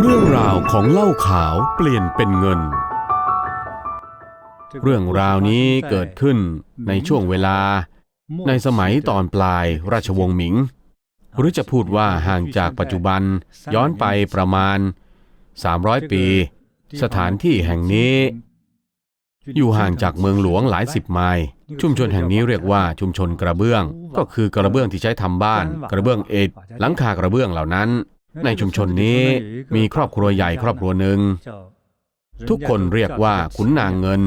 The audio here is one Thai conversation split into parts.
เรื่องราวของเหล้าขาวเปลี่ยนเป็นเงิน เรื่องราวนี้เกิดขึ้นในช่วงเวลา ในสมัยตอนปลายราชวงศ์หมิง หรือจะพูดว่าห่างจากปัจจุบันย้อนไปประมาณ 300 ปี สถานที่แห่งนี้ อยู่ห่างจากเมืองหลวงหลายสิบไมล์ชุมชนแห่งนี้เรียกว่าชุมชนกระเบื้อง ก็คือกระเบื้องที่ใช้ทำบ้าน กระเบื้องเอ็ดหลังคากระเบื้องเหล่านั้น ในชุมชนนี้มีครอบครัวใหญ่ครอบครัวหนึ่ง ทุกคนเรียกว่าขุนนางเงิน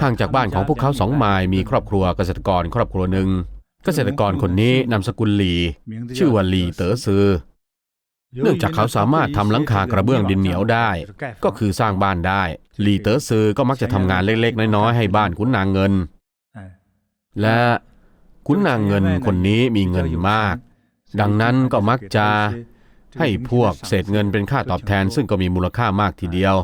ห่างจากบ้านของพวกเขาสองไมล์มีครอบครัวเกษตรกรครอบครัวหนึ่ง เกษตรกรคนนี้นามสกุลหลี ชื่อว่าหลีเต๋อซือ เนื่องจากเขาสามารถทำหลังคากระเบื้องดินเหนียวได้ ก็คือสร้างบ้านได้หลีเต๋อซือก็มักจะทำงานเล็กๆ น้อยๆให้บ้านขุนนางเงิน และขุนนางเงินคนนี้มีเงินมาก ดังนั้นก็มักจะ ให้พวกเศษเงินเป็นค่าตอบแทน ซึ่งก็มีมูลค่ามากทีเดียว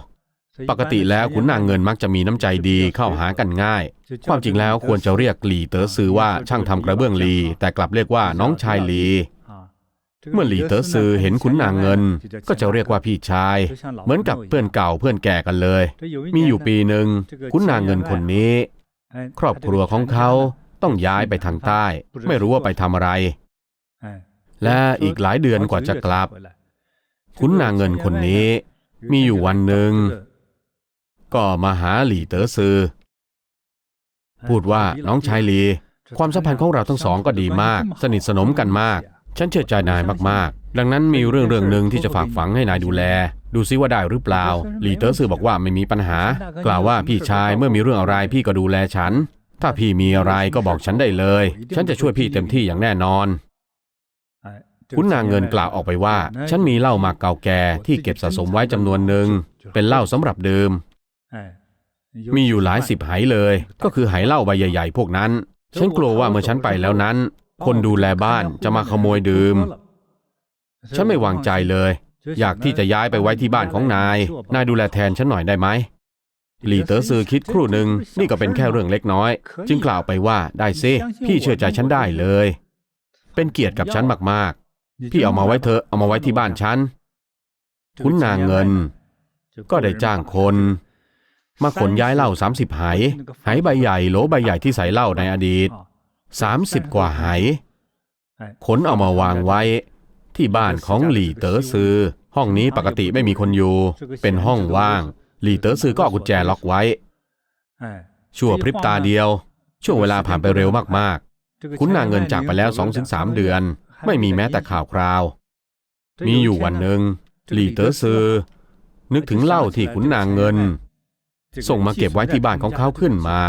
ปกติแล้วขุนนางเงินมักจะมีน้ำใจดีเข้าหากันง่าย ความจริงแล้วควรจะเรียกหลีเต๋อซือว่าช่างทำกระเบื้องหลี แต่กลับเรียกว่าน้องชายหลี เมื่อหลีเต๋อซือเห็นขุนนางเงิน ก็จะเรียกว่าพี่ชาย เหมือนกับเพื่อนเก่าเพื่อนแก่กันเลย มีอยู่ปีหนึ่งขุนนางเงินคนนี้ ครอบครัวของเขาต้องย้ายไปทางใต้ ไม่รู้ว่าไปทำอะไร และอีกหลายเดือนกว่าจะกลับขุนนางเงินคนนี้มีอยู่วันหนึ่ง ก็มาหาหลี่เต๋อซือ พูดว่าน้องชายหลีความสัมพันธ์ของเราทั้งสองก็ดีมาก สนิทสนมกันมาก ฉันเชื่อใจนายมากๆ ดังนั้นมีเรื่องเรื่องหนึ่งที่จะฝากฝังให้นายดูแล ดูซิว่าได้หรือเปล่า หลีเต๋อซือบอกว่าไม่มีปัญหา กล่าวว่าพี่ชายเมื่อมีเรื่องอะไรพี่ก็ดูแลฉัน ถ้าพี่มีอะไรก็บอกฉันได้เลย ฉันจะช่วยพี่เต็มที่อย่างแน่นอน คุณนางเงินกล่าวออกไปว่า ฉันมีเหล้ามากเก่าแก่ที่เก็บสะสมไว้จำนวนหนึ่ง เป็นเหล้าสำหรับดื่ม มีอยู่หลายสิบไหเลย ก็คือไหเหล้าใบใหญ่ ๆ พวกนั้น ฉันกลัวว่าเมื่อฉันไปแล้วนั้น คนดูแลบ้านจะมาขโมยดื่ม ฉันไม่วางใจเลย อยากที่จะย้ายไปไว้ที่บ้านของนาย นายดูแลแทนฉันหน่อยได้ไหมหลีเต๋อซือคิดครู่หนึ่งนี่ก็เป็นแค่เรื่องเล็กน้อย จึงกล่าวไปว่าได้ซิพี่เชื่อใจฉันได้เลย เป็นเกียรติกับฉันมากๆ พี่เอามาไว้เถอะเอามาไว้ที่บ้านฉันคุณนางเงิน ก็ได้จ้างคน มาขนย้ายเหล้า30ไหไหใบใหญ่โหลใบใหญ่ที่ใส่เหล้าในอดีต30กว่าไหขนเอามาวางไว้ ที่บ้านของหลี่เต๋อซือ ห้องนี้ปกติไม่มีคนอยู่ เป็นห้องว่าง หลี่เต๋อซือก็เอากุญแจล็อกไว้ชั่วพริบตาเดียว ช่วงเวลาผ่านไปเร็วมากๆ คุณนางเงินจากไปแล้ว2-3เดือน ไม่มีแม้แต่ข่าวคราว มีอยู่วันหนึ่งหลี่เต๋อซือ นึกถึงเหล้าที่ขุนนางเงิน ส่งมาเก็บไว้ที่บ้านของเขาขึ้นมา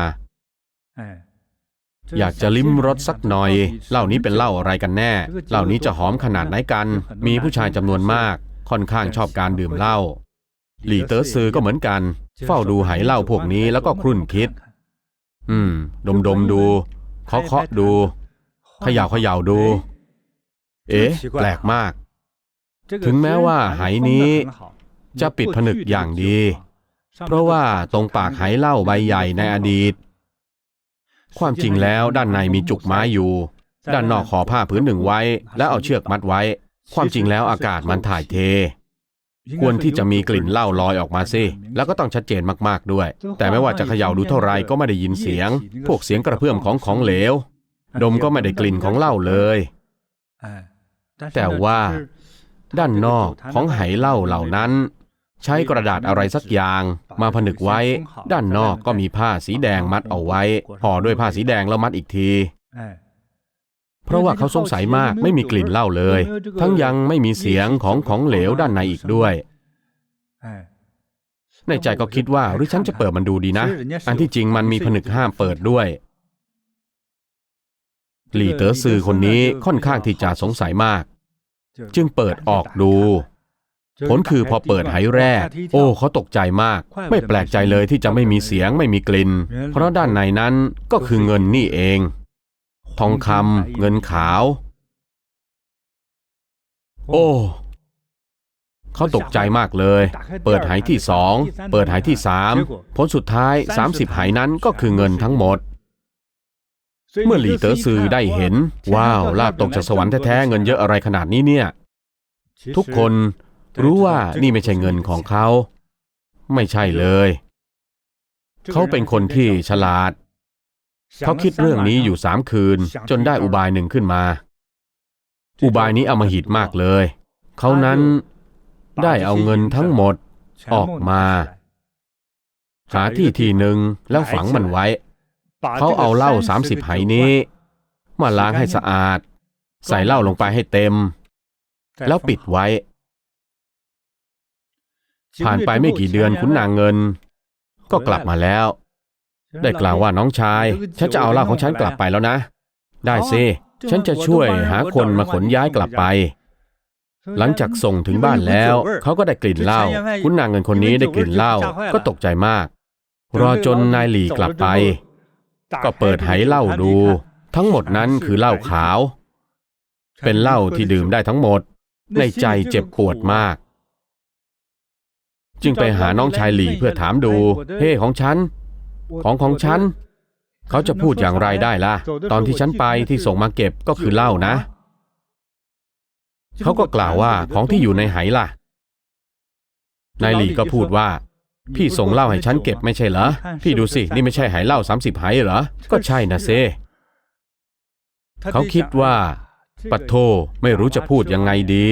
อยากจะลิ้มรสสักหน่อย เหล้านี้เป็นเหล้าอะไรกันแน่ เหล้านี้จะหอมขนาดไหนกัน มีผู้ชายจำนวนมาก ค่อนข้างชอบการดื่มเหล้าหลี่เต๋อซือก็เหมือนกัน เฝ้าดูไหเหล้าพวกนี้แล้วก็ครุ่นคิด อืม ดมดมดูเคาะเคาะดูเขย่าเขย่าดู เอ๊ะแปลกมาก ถึงแม้ว่าไหนี้ จะปิดผนึกอย่างดี เพราะว่าตรงปากไหเหล้าใบใหญ่ในอดีต ความจริงแล้วด้านในมีจุกไม้อยู่ ด้านนอกขอผ้าผืนหนึ่งไว้ แล้วเอาเชือกมัดไว้ ความจริงแล้วอากาศมันถ่ายเท ควรที่จะมีกลิ่นเหล้าลอยออกมาสิแล้วก็ต้องชัดเจนมากๆด้วย แต่ไม่ว่าจะเขย่าดูเท่าไรก็ไม่ได้ยินเสียง พวกเสียงกระเพื่อมของของเหลว ดมก็ไม่ได้กลิ่นของเหล้าเลย แต่ว่าด้านนอกของไหเหล้าเหล่านั้น ใช้กระดาษอะไรสักอย่างมาผนึกไว้ ด้านนอกก็มีผ้าสีแดงมัดเอาไว้ห่อด้วยผ้าสีแดงแล้วมัดอีกทีเพราะว่าเขาสงสัยมากไม่มีกลิ่นเหล้าเลย ทั้งยังไม่มีเสียงของของเหลวด้านในอีกด้วย ในใจก็คิดว่าหรือฉันจะเปิดมันดูดีนะ อันที่จริงมันมีผนึกห้ามเปิดด้วยหลี่เต๋อซือคนนี้ค่อนข้างที่จะสงสัยมาก จึงเปิดออกดู ผลคือพอเปิดไหแรกโอ้เขาตกใจมาก ไม่แปลกใจเลยที่จะไม่มีเสียงไม่มีกลิ่น เพราะด้านในนั้นก็คือเงินนี่เอง ทองคำเงินขาว โอ้เขาตกใจมากเลย เปิดไหที่สอง เปิดไหที่สามผลสุดท้าย 30ไหนั้นก็คือเงินทั้งหมด เมื่อหลีเต๋อซือได้เห็น ว้าวลาบตกจากสวรรค์แท้ๆเงินเยอะอะไรขนาดนี้เนี่ย ทุกคนรู้ว่านี่ไม่ใช่เงินของเขา ไม่ใช่เลย เขาเป็นคนที่ฉลาด เขาคิดเรื่องนี้อยู่สามคืน จนได้อุบายหนึ่งขึ้นมา อุบายนี้อมหิตมากเลย เขานั้นได้เอาเงินทั้งหมดออกมา หาที่ที่หนึ่งแล้วฝังมันไว้ เขาเอาเหล้าสามสิบไหนี้ มาล้างให้สะอาด ใส่เหล้าลงไปให้เต็ม แล้วปิดไว้ ผ่านไปไม่กี่เดือนขุนนางเงิน ก็กลับมาแล้ว ได้กล่าวว่าน้องชาย ฉันจะเอาเหล้าของฉันกลับไปแล้วนะ ได้สิฉันจะช่วยหาคนมาขนย้ายกลับไป หลังจากส่งถึงบ้านแล้ว เขาก็ได้กลิ่นเหล้าขุนนางเงินคนนี้ได้กลิ่นเหล้าก็ตกใจมาก รอจนนายหลีกลับไป ก็เปิดไหเหล้าดู ทั้งหมดนั้นคือเหล้าขาว เป็นเหล้าที่ดื่มได้ทั้งหมด ในใจเจ็บปวดมาก จึงไปหาน้องชายหลีเพื่อถามดู เฮ้ของฉัน ของของฉัน เขาจะพูดอย่างไรได้ล่ะ ตอนที่ฉันไปที่ส่งมาเก็บก็คือเหล้านะ เขาก็กล่าวว่าของที่อยู่ในไหล่ะ นายหลีก็พูดว่า พี่ส่งเหล้าให้ฉันเก็บไม่ใช่เหรอ พี่ดูสิ นี่ไม่ใช่ไหเหล้าสามสิบไหเหรอ ก็ใช่นะเซ เขาคิดว่า ปัดโทไม่รู้จะพูดยังไงดี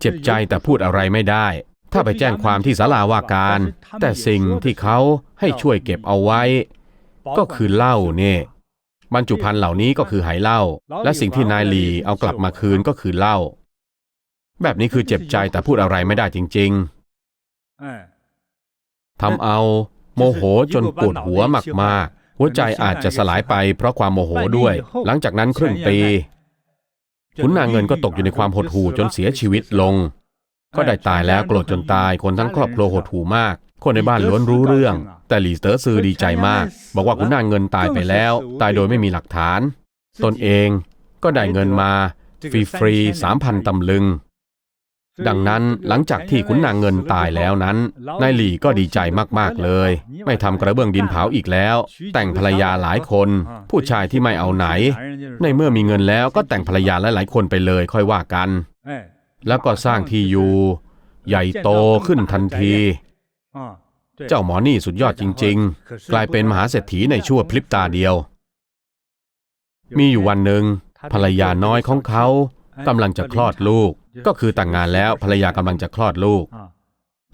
เจ็บใจแต่พูดอะไรไม่ได้ ถ้าไปแจ้งความที่ศาลาว่าการ แต่สิ่งที่เขาให้ช่วยเก็บเอาไว้ ก็คือเหล้าเนี่ยบรรจุภัณฑ์เหล่านี้ก็คือไหเหล้า และสิ่งที่นายลีเอากลับมาคืนก็คือเหล้า แบบนี้คือเจ็บใจแต่พูดอะไรไม่ได้จริง ๆ ทำเอาโมโหจนปวดหัวมากๆหัวใจอาจจะสลายไปเพราะความโมโหด้วย หลังจากนั้นครึ่งปีขุนนางเงินก็ตกอยู่ในความหดหู่จนเสียชีวิตลง ก็ได้ตายแล้วโกรธจนตาย คนทั้งครอบครัวหดหู่มาก คนในบ้านล้วนรู้เรื่อง แต่หลีเต๋อซือดีใจมาก บอกว่าขุนนางเงินตายไปแล้ว ตายโดยไม่มีหลักฐาน ตนเองก็ได้เงินมาฟรีๆสามพันตำลึง ดังนั้นหลังจากที่ขุนนางเงินตายแล้วนั้น นายหลี่ก็ดีใจมาก ๆ เลย ไม่ทำกระเบื้องดินเผาอีกแล้ว แต่งภรรยาหลายคน ผู้ชายที่ไม่เอาไหน ในเมื่อมีเงินแล้วก็แต่งภรรยาหลายๆคนไปเลยค่อยว่ากัน แล้วก็สร้างที่อยู่ ใหญ่โตขึ้นทันที เจ้าหมอนี่สุดยอดจริง ๆ กลายเป็นมหาเศรษฐีในชั่วพริบตาเดียว มีอยู่วันหนึ่งภรรยาน้อยของเขากำลังจะคลอดลูก ก็คือแต่งงานแล้วภรรยากำลังจะคลอดลูก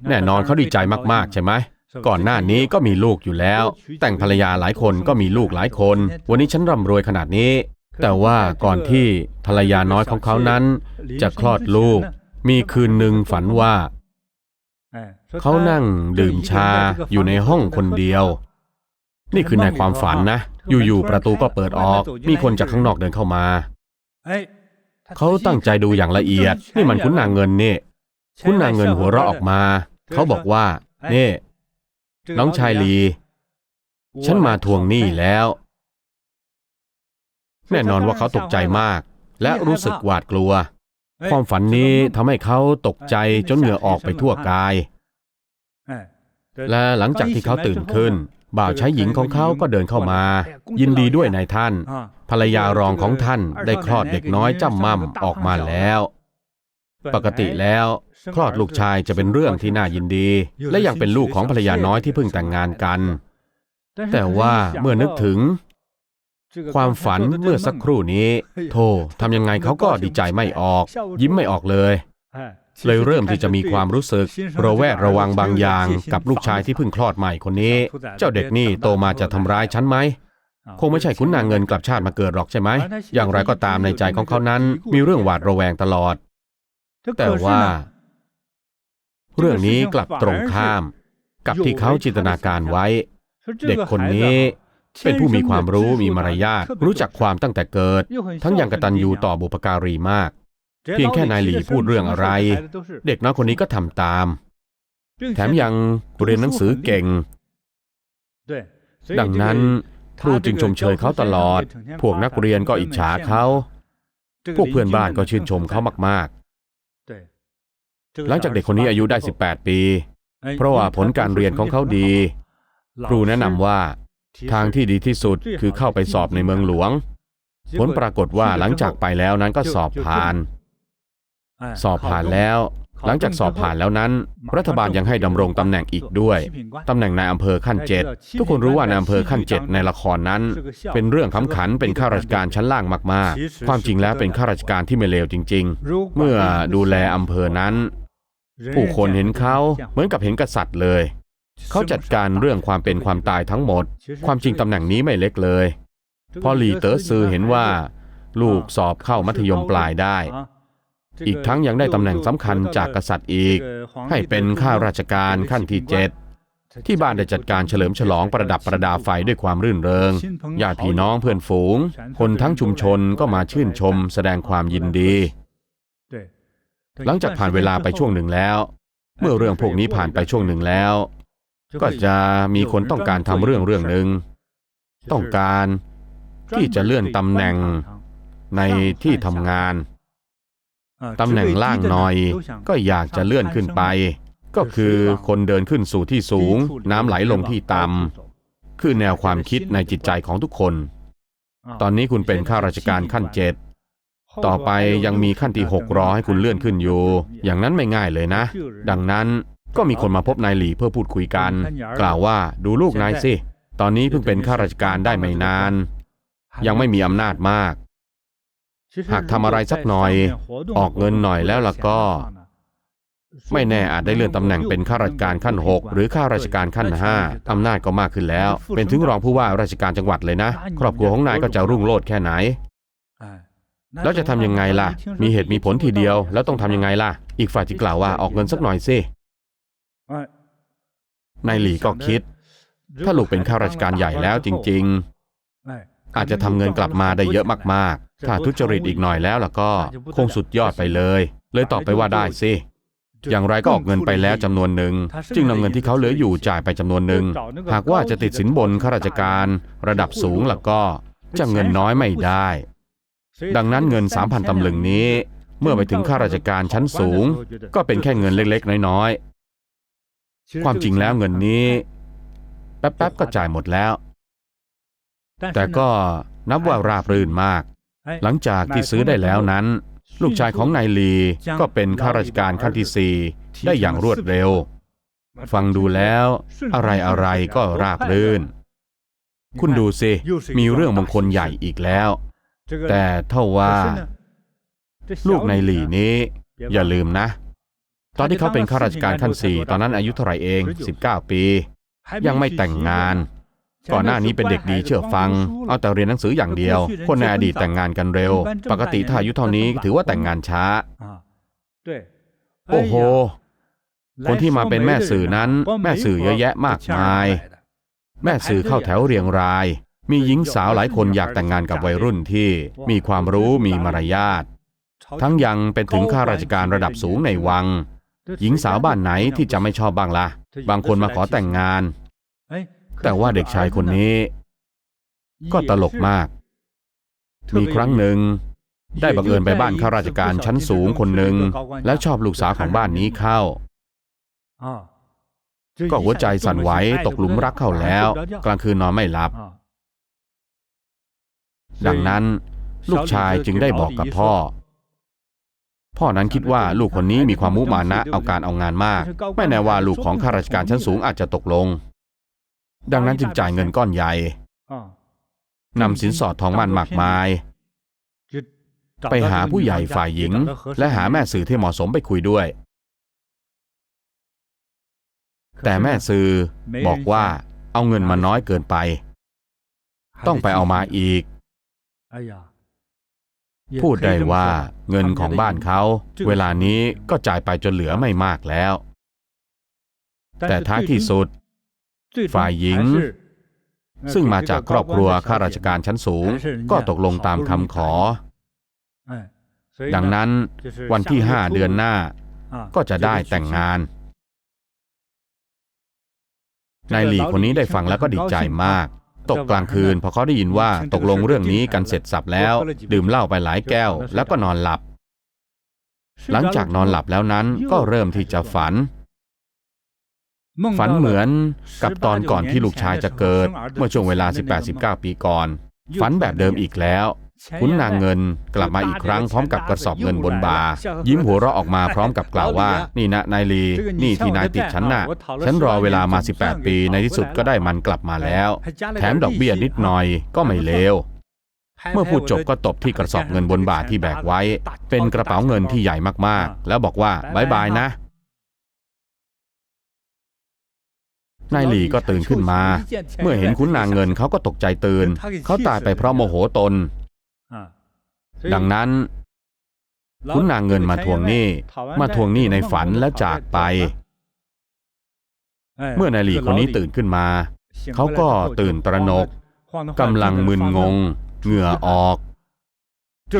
แน่นอนเขาดีใจมากๆ ใช่ไหม ก่อนหน้านี้ก็มีลูกอยู่แล้ว แต่งภรรยาหลายคนก็มีลูกหลายคน วันนี้ฉันร่ำรวยขนาดนี้ แต่ว่าก่อนที่ภรรยาน้อยของเขานั้น จะคลอดลูก มีคืนหนึ่งฝันว่า เขานั่งดื่มชาอยู่ในห้องคนเดียว นี่คือในความฝันนะ อยู่ๆประตูก็เปิดออก มีคนจากข้างนอกเดินเข้ามา เขาตั้งใจดูอย่างละเอียด นี่มันคุณนางเงินนี่ คุณนางเงินหัวเราะออกมา เขาบอกว่า นี่ น้องชายลี ฉันมาทวงหนี้แล้ว แน่นอนว่าเขาตกใจมาก และรู้สึกหวาดกลัว ความฝันนี้ทำให้เขาตกใจจนเหงื่อออกไปทั่วกาย และหลังจากที่เขาตื่นขึ้น บ่าวใช้หญิงของเขาก็เดินเข้ามา ยินดีด้วยนายท่าน ภรรยารองของท่านได้คลอดเด็กน้อยจ้ำม่ำออกมาแล้ว ปกติแล้ว คลอดลูกชายจะเป็นเรื่องที่น่ายินดี และยังเป็นลูกของภรรยาน้อยที่เพิ่งแต่งงานกัน แต่ว่าเมื่อนึกถึง ความฝันเมื่อสักครู่นี้ โธ่ทำยังไงเขาก็ดีใจไม่ออก ยิ้มไม่ออกเลย เลยเริ่มที่จะมีความรู้สึกระแวดระวังบางอย่างกับลูกชายที่เพิ่งคลอดใหม่คนนี้ เจ้าเด็กนี่โตมาจะทำร้ายฉันไหมคงไม่ใช่ขุนนางเงินกลับชาติมาเกิดหรอกใช่ไหม อย่างไรก็ตามในใจของเขานั้นมีเรื่องหวาดระแวงตลอด แต่ว่า เรื่องนี้กลับตรงข้าม กับที่เขาจินตนาการไว้ เด็กคนนี้เป็นผู้มีความรู้มีมารยาทรู้จักความตั้งแต่เกิด ทั้งยังกตัญญูต่อบุปการีมาก เพียงแค่นายหลีพูดเรื่องอะไร เด็กน้อยคนนี้ก็ทำตาม แถมยังเรียนหนังสือเก่ง ดังนั้นครูจึงชมเชยเขาตลอด พวกนักเรียนก็อิจฉาเขา พวกเพื่อนบ้านก็ชื่นชมเขามาก ๆ หลังจากเด็กคนนี้อายุได้ 18 ปี เพราะว่าผลการเรียนของเขาดี ครูแนะนำว่าทางที่ดีที่สุดคือเข้าไปสอบในเมืองหลวง ผลปรากฏว่าหลังจากไปแล้วนั้นก็สอบผ่าน สอบผ่านแล้ว หลังจากสอบผ่านแล้วนั้น รัฐบาลยังให้ดำรงตำแหน่งอีกด้วยตำแหน่งนายอำเภอขั้นเจ็ดทุกคนรู้ว่านายอำเภอขั้นเจ็ดในละครนั้น เป็นเรื่องขำขันเป็นข้าราชการชั้นล่างมากๆ ความจริงแล้วเป็นข้าราชการที่ไม่เลวจริง ๆ เมื่อดูแลอำเภอนั้น ผู้คนเห็นเขาเหมือนกับเห็นกษัตริย์เลย เขาจัดการเรื่องความเป็นความตายทั้งหมด ความจริงตำแหน่งนี้ไม่เล็กเลยพอหลีเต๋อซือเห็นว่า ลูกสอบเข้ามัธยมปลายได้ อีกทั้งยังได้ตำแหน่งสำคัญจากกษัตริย์อีก ให้เป็นข้าราชการขั้นที่เจ็ดที่บ้านได้จัดการเฉลิมฉลองประดับประดาไฟด้วยความรื่นเริงญาติพี่น้องเพื่อนฝูง คนทั้งชุมชนก็มาชื่นชมแสดงความยินดี หลังจากผ่านเวลาไปช่วงหนึ่งแล้ว เมื่อเรื่องพวกนี้ผ่านไปช่วงหนึ่งแล้ว ก็จะมีคนต้องการทำเรื่องเรื่องหนึ่งต้องการที่จะเลื่อนตำแหน่งในที่ทำงาน ตำแหน่งล่างหน่อย ก็อยากจะเลื่อนขึ้นไป ก็คือคนเดินขึ้นสู่ที่สูง น้ำไหลลงที่ต่ำคือแนวความคิดในจิตใจของทุกคน ตอนนี้คุณเป็นข้าราชการขั้นเจ็ดต่อไปยังมีขั้นที่หกรอให้คุณเลื่อนขึ้นอยู่ อย่างนั้นไม่ง่ายเลยนะ ดังนั้นก็มีคนมาพบนายหลีเพื่อพูดคุยกัน กล่าวว่าดูลูกนายสิ ตอนนี้เพิ่งเป็นข้าราชการได้ไม่นาน ยังไม่มีอำนาจมาก หากทำอะไรสักหน่อย ออกเงินหน่อยแล้วล่ะก็ ไม่แน่อาจได้เลื่อนตำแหน่งเป็นข้าราชการขั้น 6 หรือข้าราชการขั้น 5อำนาจก็มากขึ้นแล้ว เป็นถึงรองผู้ว่าราชการจังหวัดเลยนะ ครอบครัวของนายก็จะรุ่งโรจน์แค่ไหนแล้วจะทำยังไงล่ะ มีเหตุมีผลทีเดียว แล้วต้องทำยังไงล่ะ อีกฝ่ายจึงกล่าวว่าออกเงินสักหน่อยสินายหลีก็คิด ถ้าลูกเป็นข้าราชการใหญ่แล้วจริง ๆ อาจจะทำเงินกลับมาได้เยอะมากๆ ถ้าทุจริตอีกหน่อยแล้วล่ะก็คงสุดยอดไปเลย เลยตอบไปว่าได้สิ อย่างไรก็ออกเงินไปแล้วจำนวนหนึ่ง จึงนำเงินที่เขาเหลืออยู่จ่ายไปจำนวนหนึ่ง หากว่าจะติดสินบนข้าราชการ ระดับสูงล่ะก็จะเงินน้อยไม่ได้ ดังนั้นเงิน 3,000ตำลึงนี้ เมื่อไปถึงข้าราชการชั้นสูง ก็เป็นแค่เงินเล็กๆ น้อยๆ ความจริงแล้วเงินนี้ แป๊บๆ ก็จ่ายหมดแล้ว แต่ก็นับว่าราบรื่นมาก หลังจากที่ซื้อได้แล้วนั้น ลูกชายของนายลีก็เป็นข้าราชการขั้นที่สี่ได้อย่างรวดเร็ว ฟังดูแล้วอะไรอะไรๆก็ราบรื่น คุณดูสิ มีเรื่องมงคลใหญ่อีกแล้ว แต่เท่าว่า ลูกนายหลีนี้ อย่าลืมนะ ตอนที่เขาเป็นข้าราชการขั้นสี่ตอนนั้นอายุเท่าไหร่เอง 19 ปี ยังไม่แต่งงาน ก่อนหน้านี้เป็นเด็กดีเชื่อฟัง เอาแต่เรียนหนังสืออย่างเดียว คนในอดีตแต่งงานกันเร็ว ปกติถ้าอายุเท่านี้ถือว่าแต่งงานช้า โอ้โห คนที่มาเป็นแม่สื่อนั้น แม่สื่อเยอะแยะมากมาย แม่สื่อเข้าแถวเรียงราย มีหญิงสาวหลายคนอยากแต่งงานกับวัยรุ่นที่ มีความรู้มีมารยาท ทั้งยังเป็นถึงข้าราชการระดับสูงในวัง หญิงสาวบ้านไหนที่จะไม่ชอบบ้างละ่ะ บางคนมาขอแต่งงาน แต่ว่าเด็กชายคนนี้ ก็ตลกมาก มีครั้งหนึ่ง ได้บังเอิญไปบ้านข้าราชการชั้นสูงคนหนึ่ง แล้วชอบลูกสาวของบ้านนี้เข้า ก็หัวใจสั่นไหวตกหลุมรักเข้าแล้ว กลางคืนนอนไม่หลับ ดังนั้นลูกชายจึงได้บอกกับพ่อ พ่อนั้นคิดว่าลูกคนนี้มีความมุมานะเอาการเอางานมาก ไม่แน่ว่าลูกของข้าราชการชั้นสูงอาจจะตกลง ดังนั้นจึงจ่ายเงินก้อนใหญ่นำสินสอดทองมันมากมาย ไปหาผู้ใหญ่ฝ่ายหญิง และหาแม่สื่อที่เหมาะสมไปคุยด้วย แต่แม่สื่อบอกว่าเอาเงินมาน้อยเกินไป ต้องไปเอามาอีก พูดได้ว่าเงินของบ้านเขา เวลานี้ก็จ่ายไปจนเหลือไม่มากแล้ว แต่ท้ายที่สุด ฝ่ายหญิง ซึ่งมาจากครอบครัวข้าราชการชั้นสูง ก็ตกลงตามคำขอ ดังนั้นวันที่ห้าเดือนหน้าก็จะได้แต่งงาน นายหลีคนนี้ได้ฟังแล้วก็ดีใจมาก ตกกลางคืนพอเขาได้ยินว่าตกลงเรื่องนี้กันเสร็จสับแล้ว ดื่มเหล้าไปหลายแก้ว แล้วก็นอนหลับ หลังจากนอนหลับแล้วนั้นก็เริ่มที่จะฝัน ฝันเหมือนกับตอนก่อนที่ลูกชายจะเกิด เมื่อช่วงเวลา 18-19 ปีก่อน ฝันแบบเดิมอีกแล้วขุนนางเงินกลับมาอีกครั้งพร้อมกับกระสอบเงินบนบ่ายิ้มหัวเราะออกมาพร้อมกับกล่าวว่า นี่นะนายลี นี่ที่นายติดฉันน่ะ ฉันรอเวลามา 18 ปีในที่สุดก็ได้มันกลับมาแล้ว แถมดอกเบี้ยนิดหน่อยก็ไม่เลวเมื่อพูดจบก็ตบที่กระสอบเงินบนบ่าที่แบกไว้ เป็นกระเป๋าเงินที่ใหญ่มากๆ แล้วบอกว่าบายบายนะ นายหลีก็ตื่นขึ้นมา เมื่อเห็นขุนนางเงินเขาก็ตกใจตื่น เขาตายไปเพราะโมโหตน ดังนั้นขุนนางเงินมาทวงหนี้ มาทวงหนี้ในฝันแล้วจากไป เมื่อนายหลีคนนี้ตื่นขึ้นมา เขาก็ตื่นตระหนกกำลังมึนงง เหงื่อออก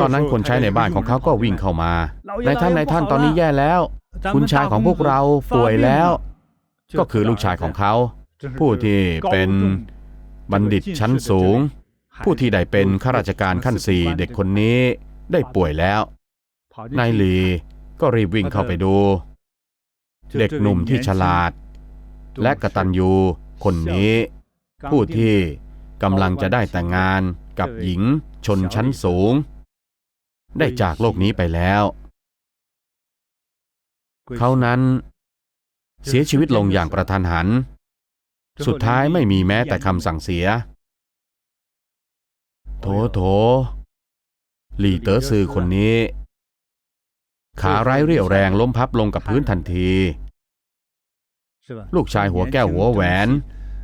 ตอนนั้นคนใช้ในบ้านของเขาก็วิ่งเข้ามานายท่านนายท่านตอนนี้แย่แล้ว คุณชายของพวกเราป่วยแล้ว ก็คือลูกชายของเขา ผู้ที่เป็นบัณฑิตชั้นสูง ผู้ที่ได้เป็นข้าราชการขั้นสี่เด็กคนนี้ได้ป่วยแล้ว นายหลีก็รีบวิ่งเข้าไปดู เด็กหนุ่มที่ฉลาด และกตัญญูคนนี้ ผู้ที่กำลังจะได้แต่งงานกับหญิงชนชั้นสูง ได้จากโลกนี้ไปแล้ว เขานั้น เสียชีวิตลงอย่างประทันหัน สุดท้ายไม่มีแม้แต่คำสั่งเสีย โถโถหลี่เต๋อซือคนนี้ ขาไร้เรี่ยวแรงล้มพับลงกับพื้นทันที ลูกชายหัวแก้วหัวแหวน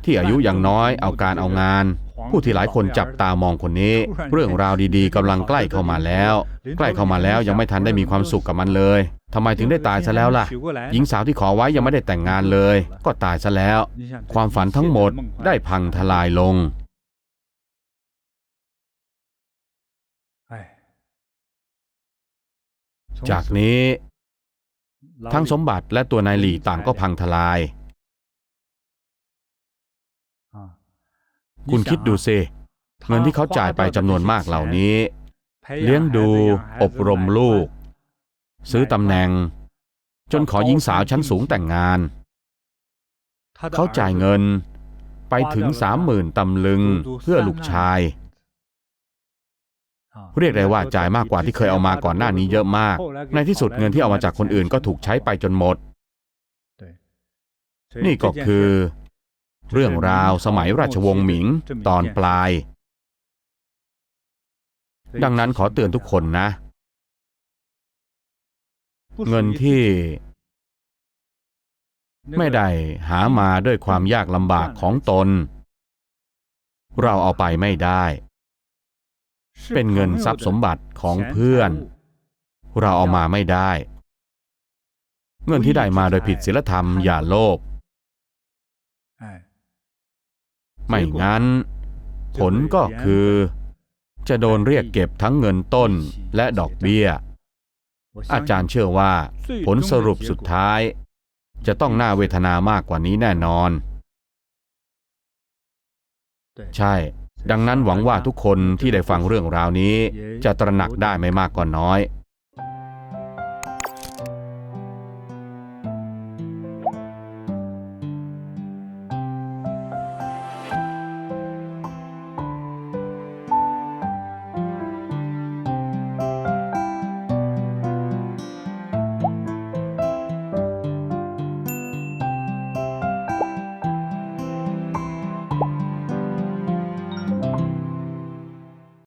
ที่อายุยังน้อยเอาการเอางาน ผู้ที่หลายคนจับตามองคนนี้ เรื่องราวดีๆกำลังใกล้เข้ามาแล้ว ใกล้เข้ามาแล้วยังไม่ทันได้มีความสุขกับมันเลยทำไมถึงได้ตายซะแล้วล่ะ หญิงสาวที่ขอไว้ยังไม่ได้แต่งงานเลย ก็ตายซะแล้ว ความฝันทั้งหมดได้พังทลายลงจากนี้ ทั้งสมบัติและตัวนายหลี่ต่างก็พังทลาย คุณคิดดูสิเงินที่เขาจ่ายไปจำนวนมากเหล่านี้ เลี้ยงดูอบรมลูก ซื้อตำแหน่ง จนขอหญิงสาวชั้นสูงแต่งงาน เขาจ่ายเงินไปถึงสามหมื่นตำลึงเพื่อลูกชาย เรียกได้ว่าจ่ายมากกว่าที่เคยเอามาก่อนหน้านี้เยอะมาก ในที่สุดเงินที่เอามาจากคนอื่นก็ถูกใช้ไปจนหมด นี่ก็คือ เรื่องราวสมัยราชวงศ์หมิงตอนปลาย ดังนั้นขอเตือนทุกคนนะ เงินที่ไม่ได้หามาด้วยความยากลำบากของตน เราเอาไปไม่ได้ เป็นเงินทรัพย์สมบัติของเพื่อน เราเอามาไม่ได้ เงินที่ได้มาโดยผิดศีลธรรมอย่าโลภ ไม่งั้น ผลก็คือ จะโดนเรียกเก็บทั้งเงินต้นและดอกเบี้ย อาจารย์เชื่อว่า ผลสรุปสุดท้าย จะต้องน่าเวทนามากกว่านี้แน่นอน ใช่ ดังนั้นหวังว่าทุกคนที่ได้ฟังเรื่องราวนี้ จะตระหนักได้ไม่มากก็น้อย